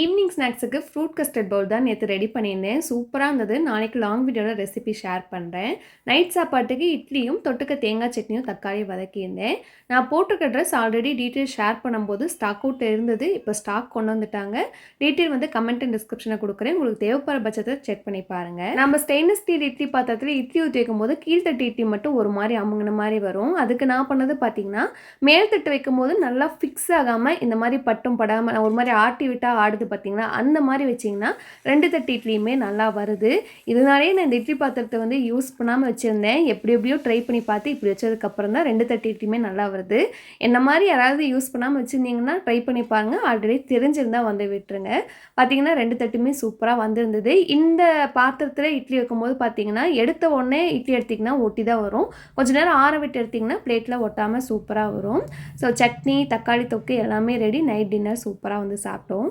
Evening ஸ்நாக்ஸுக்கு fruit custard Pavul தான் நேற்று ரெடி பண்ணியிருந்தேன். சூப்பராக இருந்தது. நாளைக்கு லாங் வீடியோட ரெசிபி ஷேர் பண்ணுறேன் நைட் சாப்பாட்டுக்கு இட்லியும் தொட்டுக்க தேங்காய் சட்னியும் தக்காளி வதக்கியிருந்தேன். நான் போட்டிருக்க ட்ரெஸ் ஆல்ரெடி டீட்டெயில் ஷேர் பண்ணும்போது ஸ்டாக் அவுட் இருந்தது. இப்போ ஸ்டாக் கொண்டு வந்துட்டாங்க. டீட்டெயில் வந்து கமெண்ட் அண்ட் டிஸ்கிரிப்ஷனில் கொடுக்குறேன். உங்களுக்கு தேவைப்படுற பட்சத்தை செக் பண்ணி பாருங்கள் நம்ம ஸ்டெயின்லெஸ் ஸ்டீல் இட்லி பாத்திரத்தில் இட்லி ஊற்றி வைக்கும் போது கீழ்த்தட்டு இட்லி மட்டும் ஒரு மாதிரி அமுங்கின மாதிரி வரும். அதுக்கு நான் பண்ணது பார்த்தீங்கன்னா மேல்தட்டு வைக்கும் போது நல்லா ஃபிக்ஸ் ஆகாமல் இந்த மாதிரி பட்டும் படாமல் ஒரு மாதிரி ஆட்டி விட்டால் ஆடுது பார்த்தீங்களா அந்த மாதிரி வச்சிங்கன்னா ரெண்டு தட்டு இட்லியுமே நல்லா வருது. இதனாலேயே நான் இந்த இட்லி பாத்திரத்தை வந்து யூஸ் பண்ணாமல் வச்சுருந்தேன். எப்படி எப்படியோ ட்ரை பண்ணி பார்த்து இப்படி வச்சதுக்கப்புறம் தான் ரெண்டு தட்டு இட்லியுமே நல்லா வருது. என்ன மாதிரி யாராவது யூஸ் பண்ணாமல் வச்சுருந்தீங்கன்னா ட்ரை பண்ணி பாருங்கள் ஆல்ரெடி தெரிஞ்சிருந்தால் வந்து விட்டுருங்க. பார்த்தீங்கன்னா ரெண்டு தட்டுமே சூப்பராக வந்திருந்தது. இந்த பாத்திரத்தில் இட்லி வைக்கும்போது பார்த்தீங்கன்னா எடுத்த உடனே இட்லி எடுத்திங்கன்னா ஒட்டி தான் வரும். கொஞ்ச நேரம் ஆற விட்டு எடுத்திங்கன்னா பிளேட்டில் ஒட்டாமல் சூப்பராக வரும். ஸோ சட்னி தக்காளி தொக்கு எல்லாமே ரெடி நைட் டின்னர் சூப்பராக வந்து சாப்பிட்டோம்.